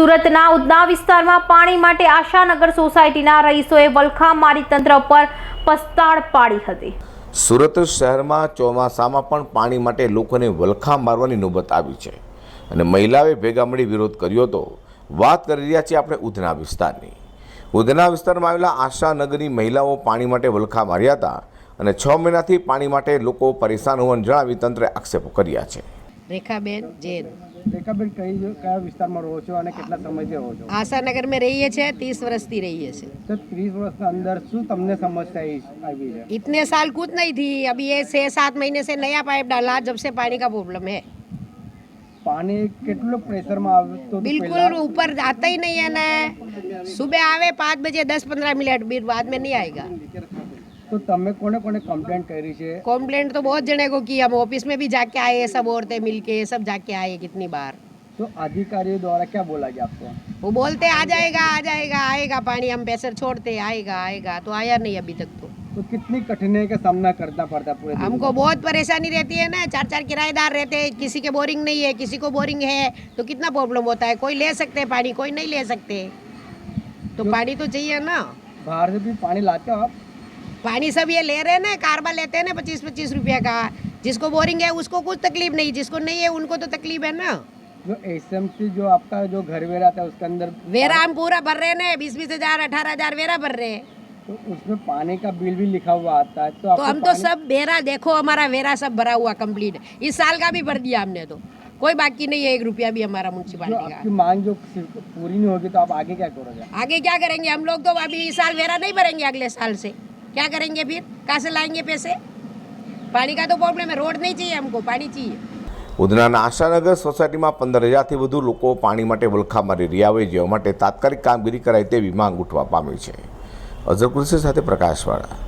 સુરતના ઉદના વિસ્તારમાં પાણી માટે આશાનગર સોસાયટીના રહીશોએ વલખા મારી તંત્ર પર પસ્તાળ પાડી હતી સુરત શહેરમાં ચોમાસામાં પણ પાણી માટે લોકોને વલખા મારવાની નોબત આવી છે અને મહિલાએ ભેગા મળી વિરોધ કર્યો હતો વાત કરી રહ્યા છીએ આપણે ઉધના વિસ્તારની ઉધના વિસ્તારમાં આવેલા આશાનગરની મહિલાઓ પાણી માટે વલખા માર્યા હતા અને છ મહિનાથી પાણી માટે લોકો પરેશાન હોવાનું જણાવી તંત્રે આક્ષેપો કર્યા છે રેખાબેન જૈન એ કબર કઈ જો કયા વિસ્તારમાં રહો છો અને કેટલા સમયથી રહો છો આસानगर મે રહે હી છે 30 વર્ષ થી રહી હી છે સર 30 વર્ષ કા andar શું તમને સમજ કઈ આવી ગયા ઇતને સાલ કુત નહી થી અબ યે 6-7 મહિને સે નયા પાઇપ ડાલા જબ સે પાણી કા પ્રોબ્લેમ હે પાણી કેટલું પ્રેશર માં આવતો બિલકુલ ઉપર જાતા હી નહી આને સુબે આવે 5 બજે 10-15 મિનિટ બીર બાદ મે નહી આયેગા तो તમે કોને કોને कंप्लेंट करी છે कंप्लेंट तो बहुत जने को की हम ऑफिस में भी जाके आए सब औरतें मिलके सब जाके आए कितनी बार तो अधिकारी द्वारा क्या बोला गया आपको वो बोलते आ जाएगा आ जाएगा आएगा पानी हम पैसे छोड़ते आएगा आएगा तो आया नहीं अभी तक तो तो कितनी कठिनाई का सामना करना पड़ता है पूरे हमको बहुत परेशानी रहती है ना चार चार किराएदार रहते हैं किसी के बोरिंग नहीं है किसी को बोरिंग है तो कितना प्रॉब्लम होता है कोई ले सकते हैं पानी कोई नहीं ले सकते तो, तो पानी तो चाहिए ना बाहर से भी पानी लाते हो आप पानी सब ये ले रहे हैं ना कारबा लेते हैं ना पच्चीस पच्चीस रुपया का जिसको बोरिंग है उसको कुछ तकलीफ नहीं जिसको नहीं है उनको तो तकलीफ है ना जो एसएमसी जो आपका जो घर वेरा था उसके अंदर वेरा हम पूरा भर रहे हैं बीस बीस हजार अठारह हजार वेरा भर रहे हैं तो उसमें पानी का बिल भी लिखा हुआ आता है तो, तो हम तो सब वेरा देखो हमारा वेरा सब भरा हुआ कंप्लीट इस साल का भी भर दिया हमने तो कोई बाकी नहीं है एक रुपया भी हमारा मुंसिपालिटी का मांग जो पूरी नहीं होगी तो आप आगे क्या करोगे आगे क्या करेंगे हम लोग तो अभी इस साल वेरा नहीं भरेंगे अगले साल से क्या करेंगे फिर कहाँ से लाएंगे पैसे पानी का तो प्रॉब्लम है रोड नहीं चाहिए हमको पानी चाहिए ઉધનાના આશાનગર સોસાયટીમાં પંદર હજારથી વધુ લોકો પાણી માટે વલખા મારી રહ્યા હોય જેવા માટે તાત્કાલિક કામગીરી કરાય તેવી માંગ ઉઠવા પામી છે અઝર કૃષિ સાથે પ્રકાશવાળા